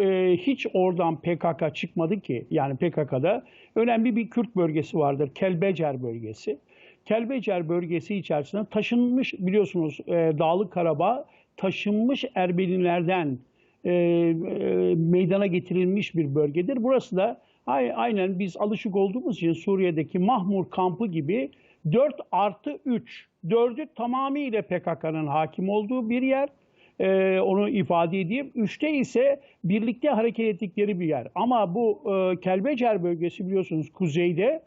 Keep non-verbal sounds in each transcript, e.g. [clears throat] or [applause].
e, hiç oradan PKK çıkmadı ki. Yani PKK'da önemli bir Kürt bölgesi vardır. Kelbecer bölgesi. Kelbecer bölgesi içerisinde taşınmış biliyorsunuz e, Dağlık Karabağ taşınmış Ermenilerden e, e, meydana getirilmiş bir bölgedir. Burası da ay- aynen biz alışık olduğumuz için Suriye'deki Mahmur kampı gibi 4 artı 3, 4'ü tamamıyla PKK'nın hakim olduğu bir yer. Ee, onu ifade edeyim. Üçte ise birlikte hareket ettikleri bir yer. Ama bu e, Kelbecer bölgesi biliyorsunuz kuzeyde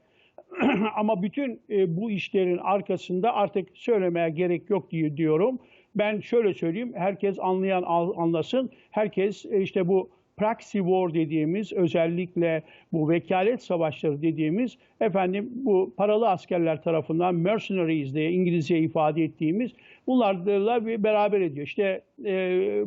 [clears throat] ama bütün e, bu işlerin arkasında artık söylemeye gerek yok diye diyorum. Ben şöyle söyleyeyim, herkes anlayan anlasın. Herkes e, işte bu proxy war dediğimiz özellikle bu vekalet savaşları dediğimiz efendim bu paralı askerler tarafından mercenaries diye İngilizce ifade ettiğimiz bunlarla bir beraber ediyor. İşte e, e,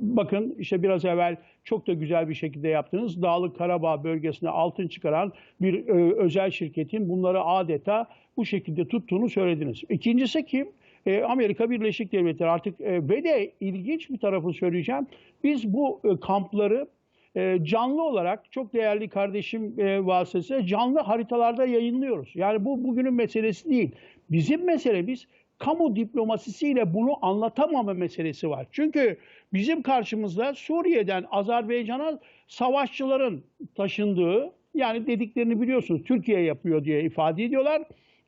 bakın işte biraz evvel çok da güzel bir şekilde yaptınız. Dağlık Karabağ bölgesine altın çıkaran bir e, özel şirketin bunları adeta bu şekilde tuttuğunu söylediniz. İkincisi kim? E, Amerika Birleşik Devletleri artık e, ve de ilginç bir tarafı söyleyeceğim. Biz bu e, kampları e, canlı olarak çok değerli kardeşim e, vasıtasıyla canlı haritalarda yayınlıyoruz. Yani bu bugünün meselesi değil. Bizim meselemiz kamu diplomasisiyle bunu anlatamama meselesi var. Çünkü bizim karşımızda Suriye'den Azerbaycan'a savaşçıların taşındığı yani dediklerini biliyorsunuz Türkiye yapıyor diye ifade ediyorlar.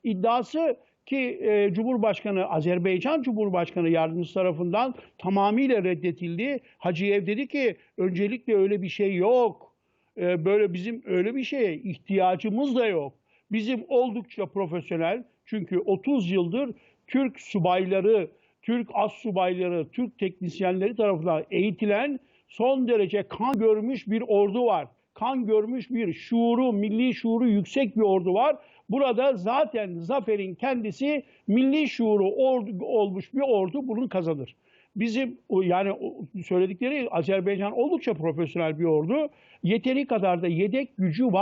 İddiası ki e, Cumhurbaşkanı Azerbaycan Cumhurbaşkanı yardımcısı tarafından tamamıyla reddedildi. Hacıyev dedi ki öncelikle öyle bir şey yok. E, böyle bizim öyle bir şeye ihtiyacımız da yok. Bizim oldukça profesyonel çünkü 30 yıldır Türk subayları, Türk as subayları, Türk teknisyenleri tarafından eğitilen son derece kan görmüş bir ordu var. Kan görmüş bir şuuru, milli şuuru yüksek bir ordu var. Burada zaten zaferin kendisi milli şuuru ordu, olmuş bir ordu bunun kazanır. Bizim yani söyledikleri Azerbaycan oldukça profesyonel bir ordu. Yeteri kadar da yedek gücü var.